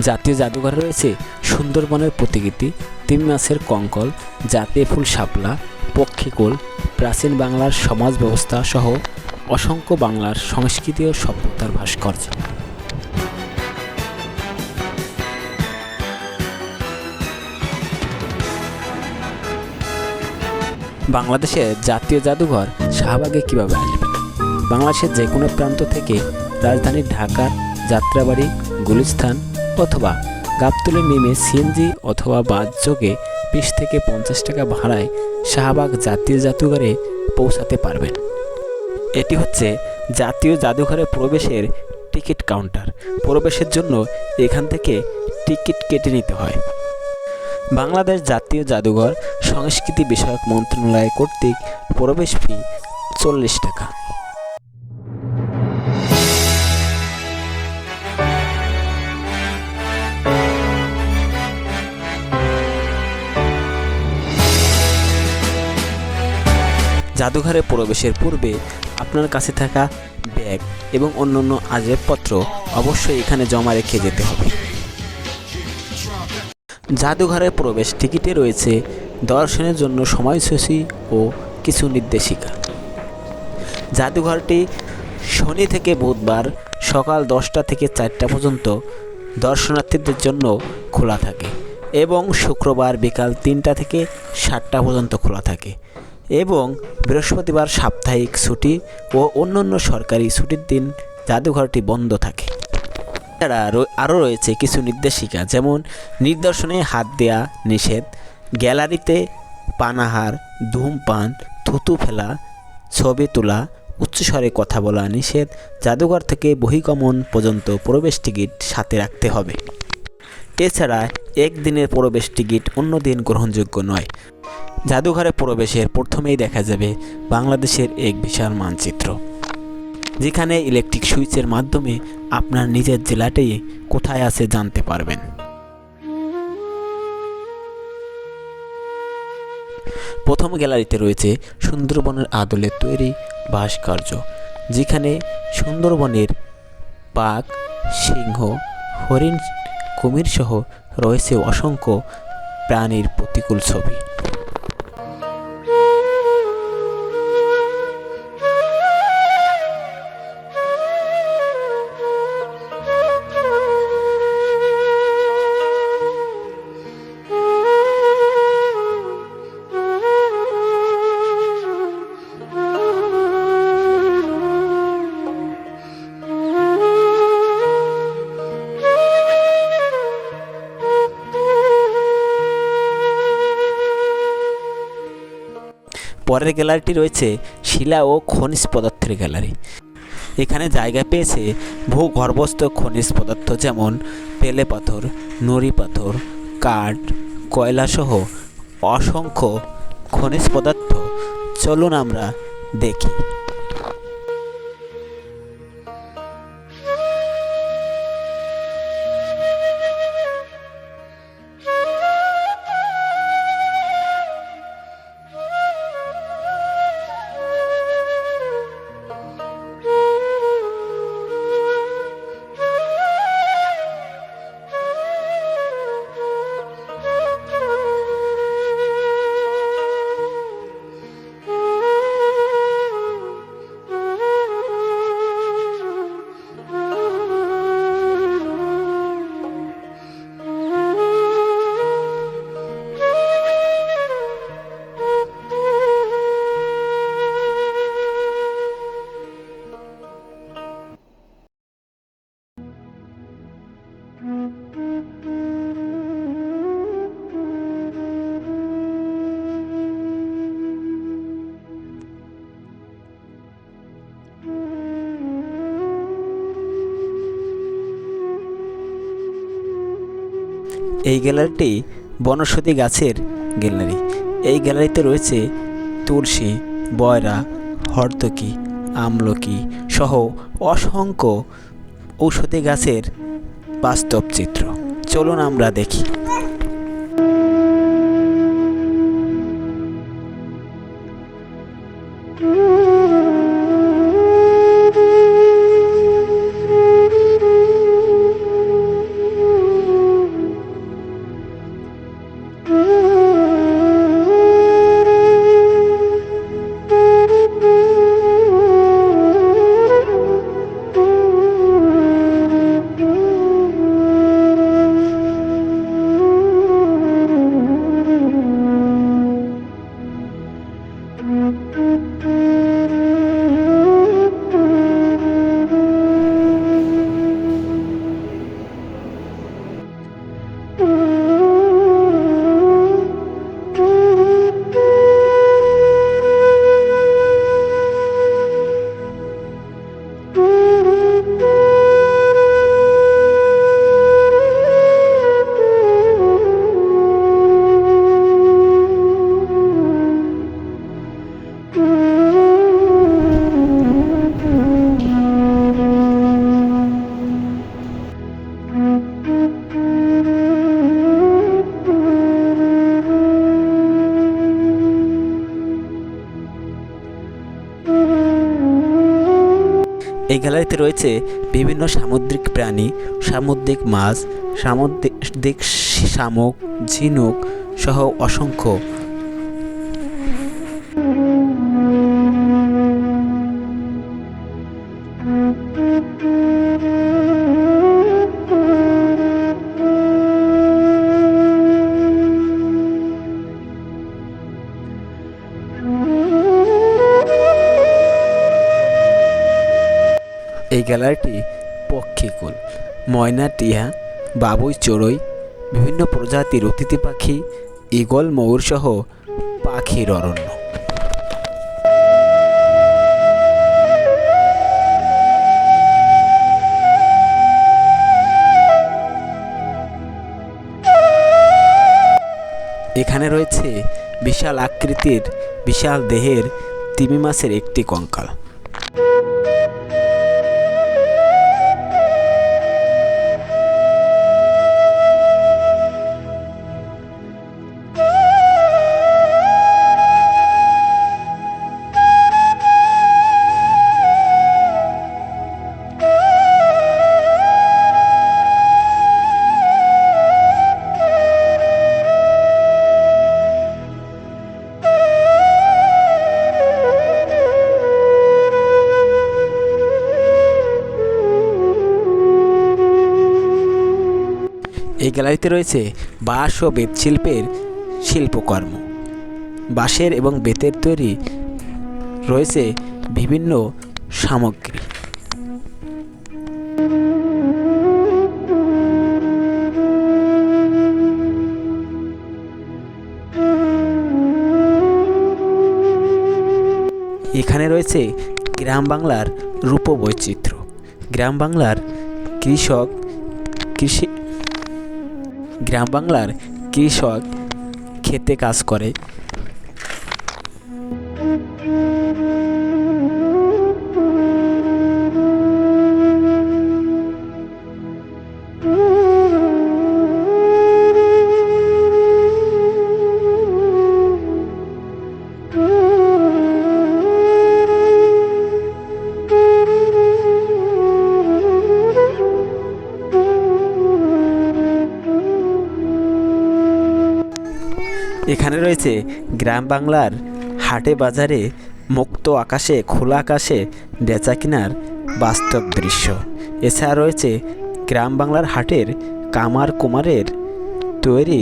জাতীয় জাদুঘরে রয়েছে সুন্দরবনের প্রতিকৃতি, তিন মাসের কঙ্কল, জাতীয় ফুল শাপলা পক্ষীকুল প্রাচীন বাংলার সমাজ ব্যবস্থা সহ অসংখ্য বাংলার সংস্কৃতি ও সভ্যতার ভাস্কর্য। বাংলাদেশের জাতীয় জাদুঘর শাহবাগে কীভাবে আসবে? বাংলাদেশের যে কোনো প্রান্ত থেকে রাজধানী ঢাকার যাত্রাবাড়ি, গুলিস্তান অথবা গাবতুলে নেমে সিএনজি অথবা বাস যোগে বিশ থেকে পঞ্চাশ টাকা ভাড়ায় শাহবাগ জাতীয় জাদুঘরে পৌঁছাতে পারবেন। এটি হচ্ছে জাতীয় জাদুঘরে প্রবেশের টিকিট কাউন্টার। প্রবেশের জন্য এখান থেকে টিকিট কেটে নিতে হয়। বাংলাদেশ জাতীয় জাদুঘর সংস্কৃতি বিষয়ক মন্ত্রণালয় কর্তৃক প্রবেশ ফি চল্লিশ টাকা। জাদুঘরে প্রবেশের পূর্বে আপনার কাছে থাকা ব্যাগ এবং অন্যান্য আসবাবপত্র অবশ্যই এখানে জমা রেখে যেতে হবে। জাদুঘরের প্রবেশ টিকিটে রয়েছে দর্শনের জন্য সময়সূচি ও কিছু নির্দেশিকা। জাদুঘরটি শনি থেকে বুধবার সকাল দশটা থেকে চারটা পর্যন্ত দর্শনার্থীদের জন্য খোলা থাকে এবং শুক্রবার বিকাল তিনটা থেকে সাতটা পর্যন্ত খোলা থাকে। এবং বৃহস্পতিবার সাপ্তাহিক ছুটি ও অন্যান্য সরকারি ছুটির দিন জাদুঘরটি বন্ধ থাকে। এছাড়া আরও রয়েছে কিছু নির্দেশিকা, যেমন নিদর্শনে হাত দেয়া নিষেধ, গ্যালারিতে পানাহার, ধূমপান, থুতু ফেলা, ছবি তোলা, উচ্চস্বরে কথা বলা নিষেধ, জাদুঘর থেকে বহিগমন পর্যন্ত প্রবেশ টিকিট সাথে রাখতে হবে। এছাড়া একদিনের প্রবেশ টিকিট অন্য দিন গ্রহণযোগ্য নয়। জাদুঘরে প্রবেশের প্রথমেই দেখা যাবে বাংলাদেশের এক বিশাল মানচিত্র, যেখানে ইলেকট্রিক সুইচের মাধ্যমে আপনার নিজের জেলাটি কোথায় আছে জানতে পারবেন। প্রথম গ্যালারিতে রয়েছে সুন্দরবনের আদলে তৈরি ভাস্কর্য, যেখানে সুন্দরবনের বাঘ, সিংহ, হরিণ, কুমির সহ রয়েছে অসংখ্য প্রাণীর প্রতিকূল ছবি। পরের গ্যালারিটি রয়েছে শিলা ও খনিজ পদার্থের গ্যালারি। এখানে জায়গা পেয়েছে ভূগর্ভস্থ খনিজ পদার্থ যেমন পেলে পাথর, নুড়ি পাথর, কাঠ কয়লাসহ অসংখ্য খনিজ পদার্থ। চলুন আমরা দেখি। এই গ্যালারিটি বনৌষধি গাছের গ্যালারি। এই গ্যালারিতে রয়েছে তুলসী, বয়রা, হর্তকি, আমলকি সহ অসংখ্য ঔষধি গাছের বাস্তব চিত্র। চলুন আমরা দেখি। এই গ্যালারিতে রয়েছে বিভিন্ন সামুদ্রিক প্রাণী সামুদ্রিক মাছ সামুদ্রিক শামুক ঝিনুক সহ অসংখ্য ময়না, টিয়া, বাবুই, চড়ুই, বিভিন্ন প্রজাতির অতিথি পাখি, ঈগল ময়ূর সহ পাখির অরণ্য। এখানে রয়েছে বিশাল আকৃতির, বিশাল দেহের তিমি মাছের একটি কঙ্কাল। গ্যালারিতে রয়েছে বাঁশ ও বেত শিল্পের শিল্পকর্ম। বাঁশের এবং বেতের তৈরি রয়েছে বিভিন্ন সামগ্রী। এখানে রয়েছে গ্রাম বাংলার রূপবৈচিত্র্য। গ্রাম বাংলার কৃষক, কৃষি গ্রাম বাংলার কৃষক খেতে কাজ করে। রয়েছে। গ্রাম বাংলার হাটে বাজারে মুক্ত আকাশে, খোলা আকাশে বেচা কেনার বাস্তব দৃশ্য। এছাড়া রয়েছে গ্রাম বাংলার হাটের কামার কুমারের তৈরি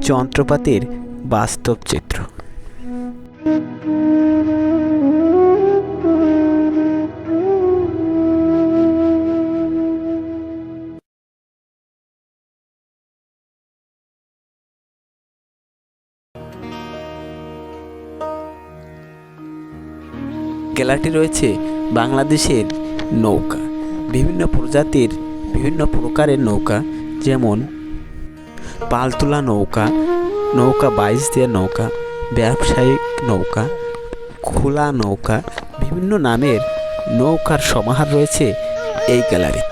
যন্ত্রপাতির বাস্তব চিত্র। গ্যালারিটি রয়েছে বাংলাদেশের নৌকা। বিভিন্ন প্রজাতির বিভিন্ন প্রকারের নৌকা, যেমন পালতোলা নৌকা নৌকা বাইশ দিয়ে নৌকা ব্যবসায়িক নৌকা, খোলা নৌকা, বিভিন্ন নামের নৌকার সমাহার রয়েছে এই গ্যালারিতে।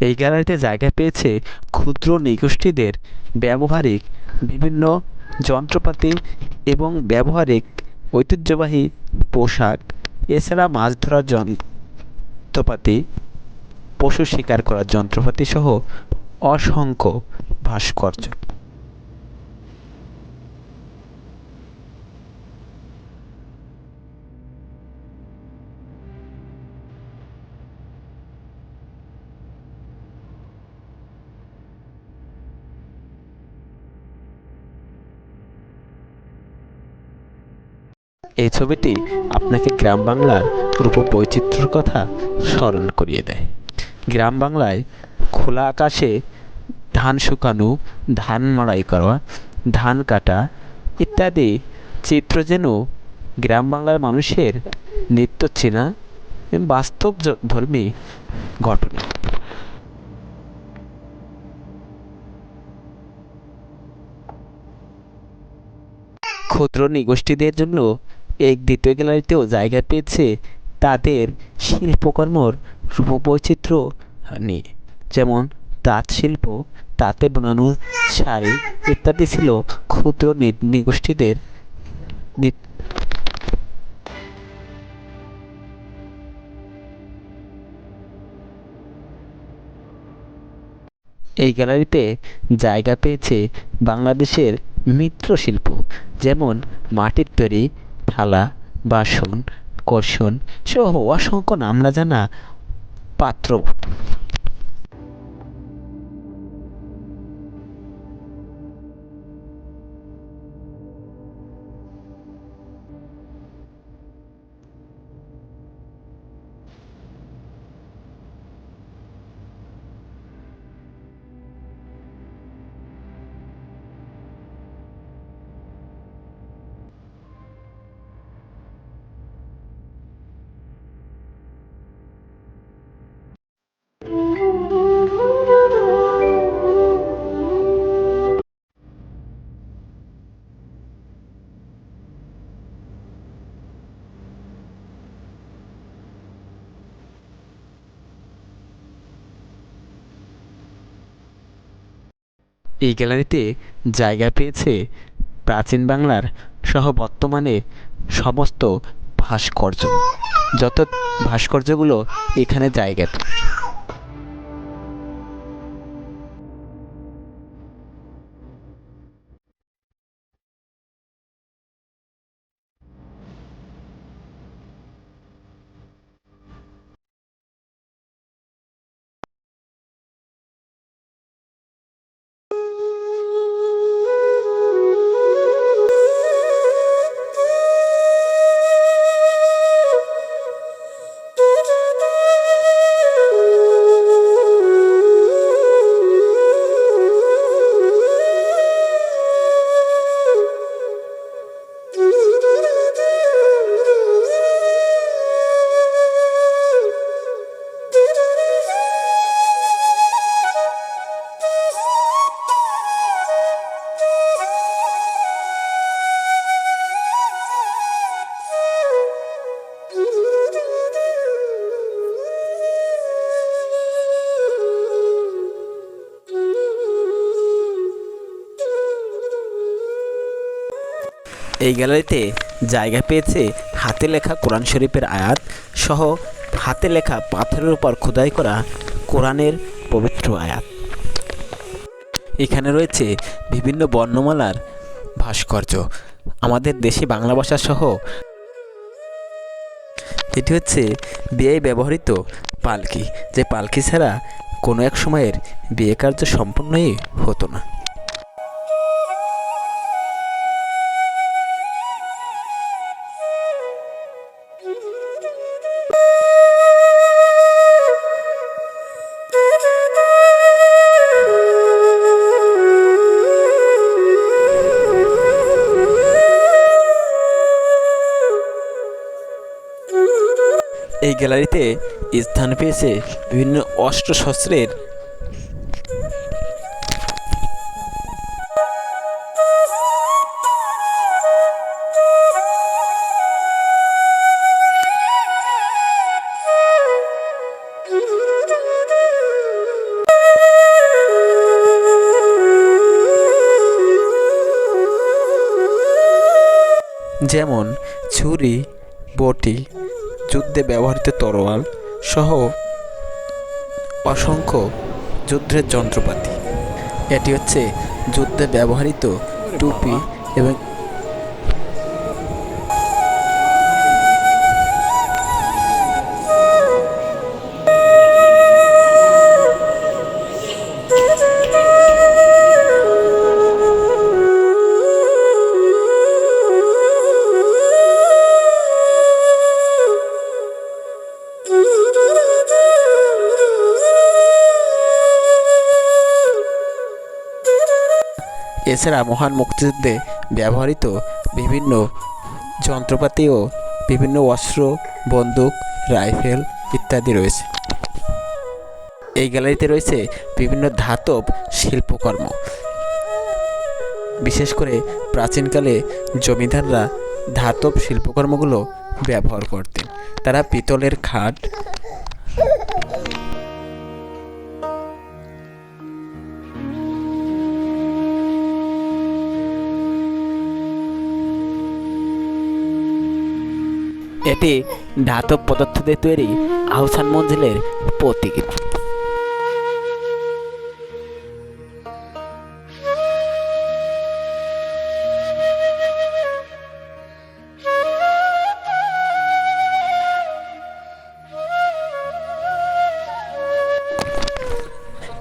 এই গ্যালারিতে জায়গা পেয়েছে ক্ষুদ্র নৃগোষ্ঠীদের ব্যবহারিক বিভিন্ন যন্ত্রপাতি এবং ব্যবহারিক ঐতিহ্যবাহী পোশাক। এছাড়া মাছ ধরার যন্ত্রপাতি, পশু শিকার করার যন্ত্রপাতি সহ অসংখ্য ভাস্কর্য। এই ছবিটি আপনাকে গ্রাম বাংলার রূপ বৈচিত্র্যের কথা স্মরণ করিয়ে দেয়। গ্রাম বাংলায় খোলা আকাশে ধান শুকানো, ধান মাড়াই করা, ধান কাটা ইত্যাদি চিত্র যেন গ্রাম বাংলার মানুষের নিত্য চেনা বাস্তব ধর্মী ঘটনা। ক্ষুদ্র নৃগোষ্ঠীদের জন্য এই দ্বিতীয় গ্যালারিতেও জায়গা পেয়েছে তাদের শিল্পকর্মর রূপবৈচিত্র্য নিয়ে। যেমন তাঁত শিল্প, তাঁতে বানানো শাড়ি ইত্যাদি ছিল ক্ষুদ্র নৃগোষ্ঠীদের এই গ্যালারিতে জায়গা পেয়েছে বাংলাদেশের মিত্র শিল্প যেমন মাটির তৈরি থালা বাসন কোসন সহ অসংখ্য নাম না জানা পাত্র। এই গ্যালারিতে জায়গা পেয়েছে প্রাচীন বাংলার সহ বর্তমানে সমস্ত ভাস্কর্য। যত ভাস্কর্যগুলো এখানে জায়গা এই গ্যালারিতে জায়গা পেয়েছে হাতে লেখা কোরআন শরীফের আয়াত সহ হাতে লেখা পাথরের উপর খোদাই করা কোরআনের পবিত্র আয়াত। এখানে রয়েছে বিভিন্ন বর্ণমালার ভাস্কর্য। আমাদের দেশে বাংলা ভাষা সহ এটি হচ্ছে বিয়ে ব্যবহৃত পালকি। যে পালকি ছাড়া কোনো এক সময়ের বিয়ে কার্য সম্পূর্ণই হতো না। এই গ্যালারিতে স্থান পেয়েছে বিভিন্ন অস্ত্রশস্ত্রের যেমন ছুরি বটি যুদ্ধে ব্যবহৃত তরোয়াল সহ অসংখ্য যুদ্ধের যন্ত্রপাতি। এটি হচ্ছে যুদ্ধে ব্যবহৃত টুপি এবং এছাড়া মহান মুক্তিযুদ্ধে ব্যবহৃত বিভিন্ন যন্ত্রপাতি ও বিভিন্ন অস্ত্র, বন্দুক, রাইফেল ইত্যাদি রয়েছে। এই গ্যালারিতে রয়েছে বিভিন্ন ধাতব শিল্পকর্ম। বিশেষ করে প্রাচীনকালে জমিদাররা ধাতব শিল্পকর্মগুলো ব্যবহার করতেন। তারা পিতলের খাট এটি ধাতব পদার্থ দিয়ে তৈরি আহসান মঞ্জিলের প্রতীক।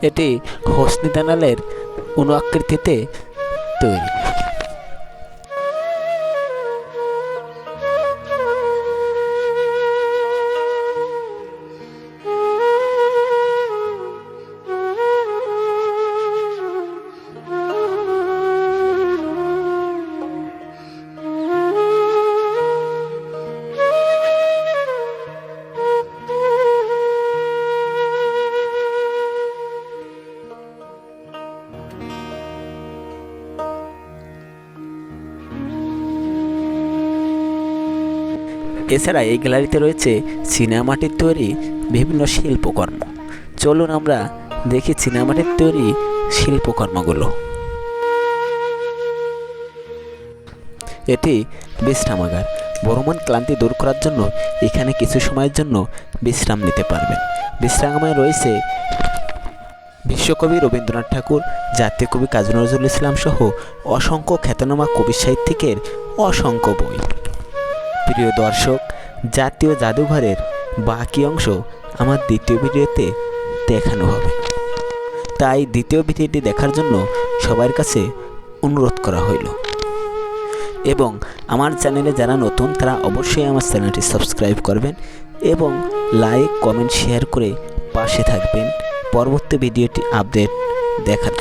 এটি হোসনি দানালের অনুআকৃতিতে তৈরি। এছাড়া এই গ্যালারিতে রয়েছে চীনামাটির তৈরি বিভিন্ন শিল্পকর্ম। চলুন আমরা দেখি চীনামাটির তৈরি শিল্পকর্মগুলো। এটি বিশ্রামাগার বর্মন ক্লান্তি দূর করার জন্য এখানে কিছু সময়ের জন্য বিশ্রাম নিতে পারবেন। বিশ্রামাগারে রয়েছে বিশ্বকবি রবীন্দ্রনাথ ঠাকুর, জাতীয় কবি কাজী নজরুল ইসলাম সহ অসংখ্য খ্যাতনামা কবি সাহিত্যিকের অসংখ্য বই। প্রিয় দর্শক, জাতীয় জাদুঘরের বাকি অংশ আমার দ্বিতীয় ভিডিওতে দেখানো হবে। তাই দ্বিতীয় ভিডিওটি দেখার জন্য সবার কাছে অনুরোধ করা হইল। এবং আমার চ্যানেলে যারা নতুন, তারা অবশ্যই আমার চ্যানেলটি সাবস্ক্রাইব করবেন এবং লাইক, কমেন্ট, শেয়ার করে পাশে থাকবেন। পরবর্তী ভিডিওটি আপডেট দেখার